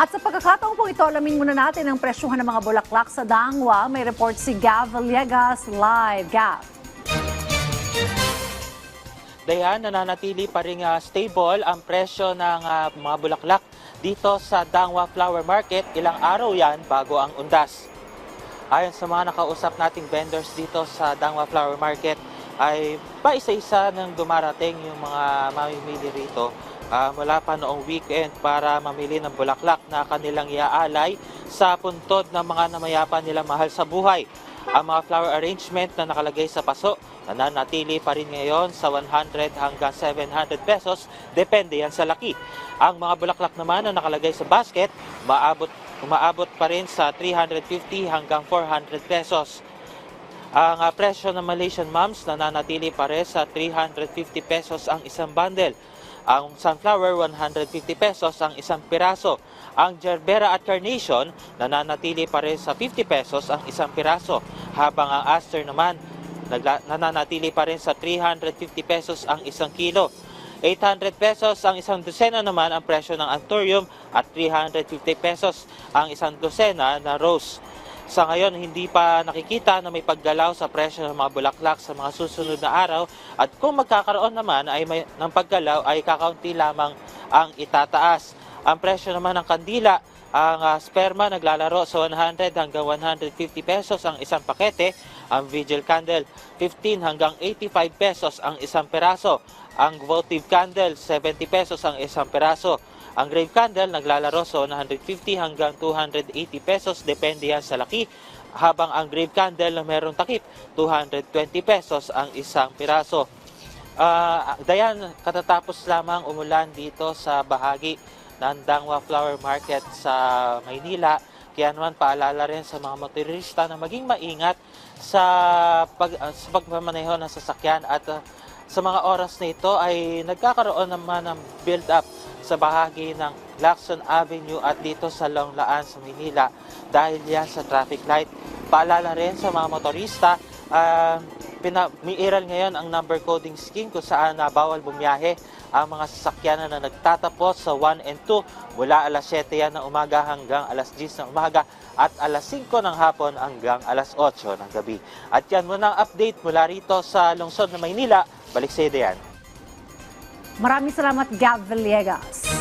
At sa pagkakataong po ito, alamin muna natin ang presyuhan ng mga bulaklak sa Dangwa. May report si Gav Villegas live. Gav. Dayan, nananatili pa rin ah, stable ang presyo ng ah, mga bulaklak dito sa Dangwa Flower Market. Ilang araw yan bago ang undas. Ayon sa mga nakausap nating vendors dito sa Dangwa Flower Market, ay pa isa-isa nang dumarating yung mga mamimili rito ah, mula pa noong weekend para mamili ng bulaklak na kanilang iaalay sa puntod ng mga namayapan nilang mahal sa buhay. Ang mga flower arrangement na nakalagay sa paso nananatili pa rin ngayon sa 100 hanggang 700 pesos, depende yan sa laki. Ang mga bulaklak naman na nakalagay sa basket, maabot, umaabot pa rin sa 350 hanggang 400 pesos. Ang ah, presyo ng Malaysian Moms nananatili pa rin sa 350 pesos ang isang bundle. Ang sunflower, 150 pesos ang isang piraso. Ang gerbera at carnation, nananatili pa rin sa 50 pesos ang isang piraso. Habang ang aster naman, nananatili pa rin sa 350 pesos ang isang kilo. 800 pesos ang isang dosena naman ang presyo ng anthurium at 350 pesos ang isang dosena na rose. Sa ngayon, hindi pa nakikita na may paggalaw sa presyo ng mga bulaklak sa mga susunod na araw at kung magkakaroon naman ay may, ng paggalaw ay kakaunti lamang ang itataas. Ang presyo naman ng kandila, ang ah, sperma naglalaro sa 100 hanggang 150 pesos ang isang pakete, ang vigil candle 15 hanggang 85 pesos ang isang peraso, ang votive candle 70 pesos ang isang peraso. Ang grave candle naglalaro sa 150 hanggang 280 pesos depende yan sa laki. Habang ang grave candle na merong takip, 220 pesos ang isang piraso. Ah, Dayan, katatapos lamang umulan dito sa bahagi ng Dangwa Flower Market sa Maynila. Kaya naman paalala rin sa mga motorista na maging maingat sa, pag, ah, sa pagmamaneho ng sasakyan at ah, sa mga oras na ito ay nagkakaroon naman ng build-up sa bahagi ng Lacson Avenue at dito sa Longlaan sa Manila dahil yan sa traffic light. Paalala rin sa mga motorista, uh, pina, miiral ngayon ang number coding scheme kung saan na bawal bumiyahe ang mga sasakyanan na nagtatapos sa 1 and 2 mula alas 7 yan ng umaga hanggang alas 10 ng umaga at alas 5 ng hapon hanggang alas 8 ng gabi. At yan muna ang update mula rito sa lungsod ng Maynila. Balik sa iyo, Dayan. Maraming salamat, Gav Villegas.